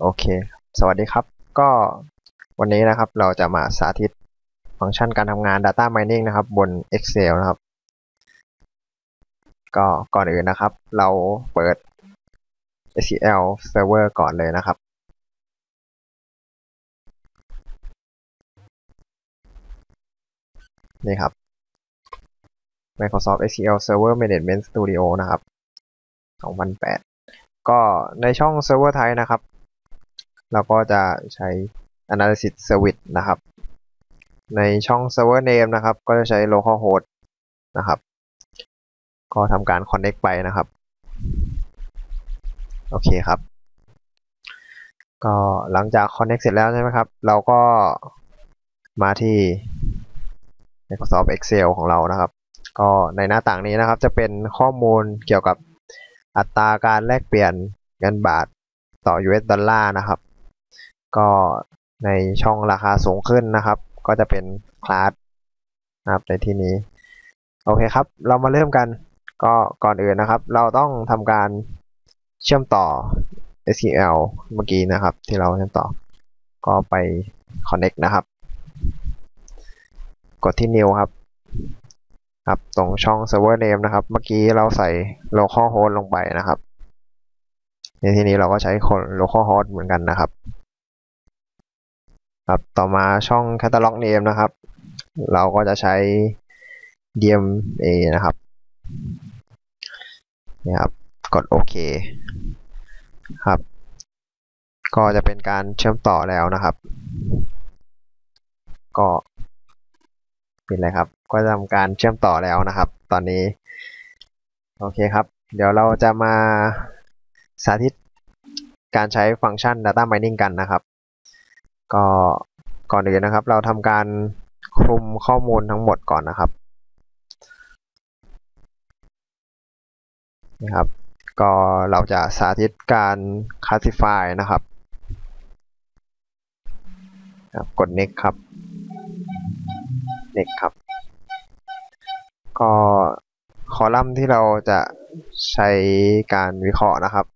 โอเค สวัสดีครับ ก็วันนี้นะครับเราจะมาสาธิตฟังก์ชันการทำงาน Data Mining นะครับ บน Excel นะครับ ก็ก่อนอื่นนะครับ เราเปิด SQL Server ก่อนเลยนะครับ นี่ครับ Microsoft SQL Server Management Studio นะครับ 2008 ก็ในช่อง Server Type นะครับ เราก็จะใช้ Analysis Service นะครับ ในช่อง Server Name นะครับ ก็จะใช้ localhost นะครับ ก็ทำการ connect ไปนะครับ โอเคครับ ก็หลังจาก connect เสร็จแล้วใช่ไหมครับ เราก็มาที่ Microsoft Excel ของเรานะครับ ก็ในหน้าต่างนี้นะครับ จะเป็นข้อมูลเกี่ยวกับอัตราการแลกเปลี่ยนเงินบาทต่อ US ดอลลาร์นะครับ ก็ในช่องราคาสูงขึ้นนะครับ ก็จะเป็นคลาสนะครับในที่นี้ โอเคครับ เรามาเริ่มกันก็ก่อนอื่นนะครับ เราต้องทำการเชื่อมต่อ SQL เมื่อกี้นะครับ ที่เราเชื่อมต่อ ก็ไป connect นะครับ กดที่ new ครับ ครับ ตรงช่อง server name นะครับ เมื่อกี้เราใส่ local host ลงไปนะครับ ในที่นี้เราก็ใช้ local host เหมือนกันนะครับ ครับต่อมาช่อง catalog name นะครับ เราก็จะใช้ DMA นะครับนี่ครับกดโอเคครับ ก็จะเป็นการเชื่อมต่อแล้วนะครับ ก็เป็นไรครับ ก็จะทำการเชื่อมต่อแล้วนะครับ ตอนนี้ โอเคครับ เดี๋ยวเราจะมาสาธิตการใช้ฟังก์ชัน Data Mining กันนะครับ ก็ก่อนอื่นนะครับ เราทำการคลุมข้อมูลทั้งหมดก่อนนะครับนะครับ ก็เราจะสาธิตการ classify นะครับกด next ครับ next ครับ ก็คอลัมน์ที่เราจะใช้การวิเคราะห์นะครับ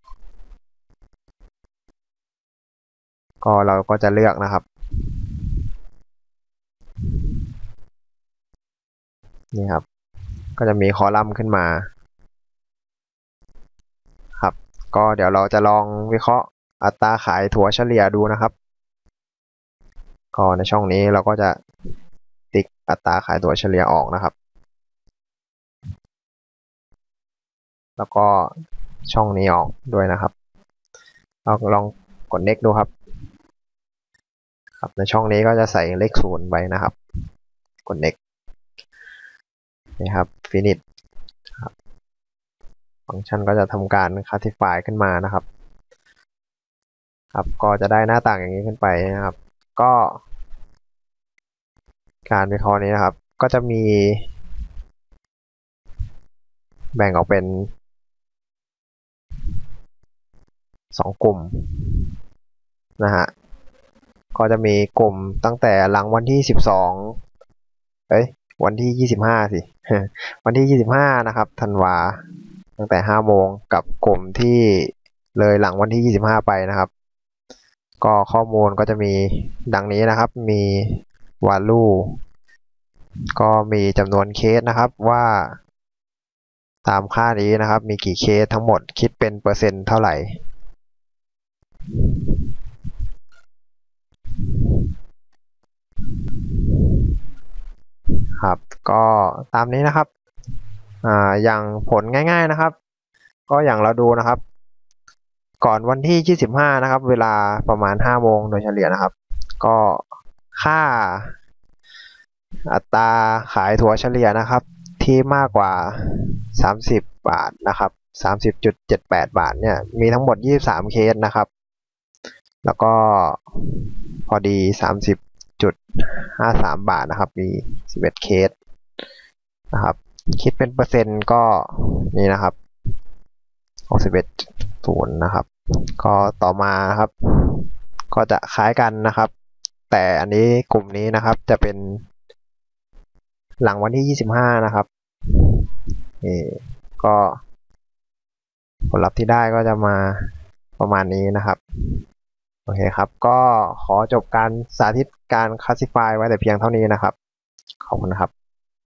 ก็เราก็จะเลือกนะครับนี่ครับ ก็จะมีคอลัมน์ขึ้นมา ครับ ก็เดี๋ยวเราจะลองวิเคราะห์อัตราขายถั่วเฉลี่ยดูนะครับ ก็ในช่องนี้เราก็จะติ๊กอัตราขายถั่วเฉลี่ยออกนะครับ แล้วก็ช่องนี้ออกด้วยนะครับเราลองกด next ดูครับ ครับในช่องนี้ก็จะใส่เลขศูนย์ไปนะครับ กด next นี่ครับ finish ครับฟังก์ชันก็จะทำการ classify ขึ้นมานะครับ ครับก็จะได้หน้าต่างอย่างนี้ขึ้นไปนะครับ ก็ การวิเคราะห์นี้นะครับ ก็จะมี แบ่งออกเป็นสองกลุ่มนะฮะ ก็จะมีกลุ่มตั้งแต่หลังวันที่สิบสองเอ้ยวันที่ยี่สิบห้าสิวันที่ยี่สิบห้านะครับธันวาตั้งแต่ห้าโมงกับกลุ่มที่เลยหลังวันที่ยี่สิบห้าไปนะครับ ก็ข้อมูลก็จะมีดังนี้นะครับ มี value ก็มีจำนวนเคสนะครับว่า ตามค่านี้นะครับ มีกี่เคสทั้งหมดคิดเป็นเปอร์เซ็นต์เท่าไหร่ ครับ ก็ตามนี้นะครับอ่าอย่างผลง่าย ๆนะครับ ก็อย่างเราดูนะครับ ก่อนวันที่ 25 นะครับ เวลาประมาณ 5 โมงโดยเฉลี่ยนะครับ ก็ค่า อัตราขายถั่วเฉลี่ยนะครับ ที่มากกว่า 30 บาทนะครับ30.78 บาทเนี่ยมีทั้งหมด 23 เคสนะครับ แล้วก็พอดี 30.53บาทนะครับ มี11เคสนะครับ คิดเป็นเปอร์เซ็นต์ก็นี่นะครับ61ศูนย์นะครับ ก็ต่อมาครับ ก็จะคล้ายกันนะครับ แต่อันนี้กลุ่มนี้นะครับจะเป็น หลังวันที่25นะครับนี่ก็ผลลัพธ์ที่ได้ก็จะมาประมาณนี้นะครับ อเคครับ ก็ขอจบการสาธิตการคลาสสิฟายไว้แต่เพียงเท่านี้นะครับ ขอบคุณนครับ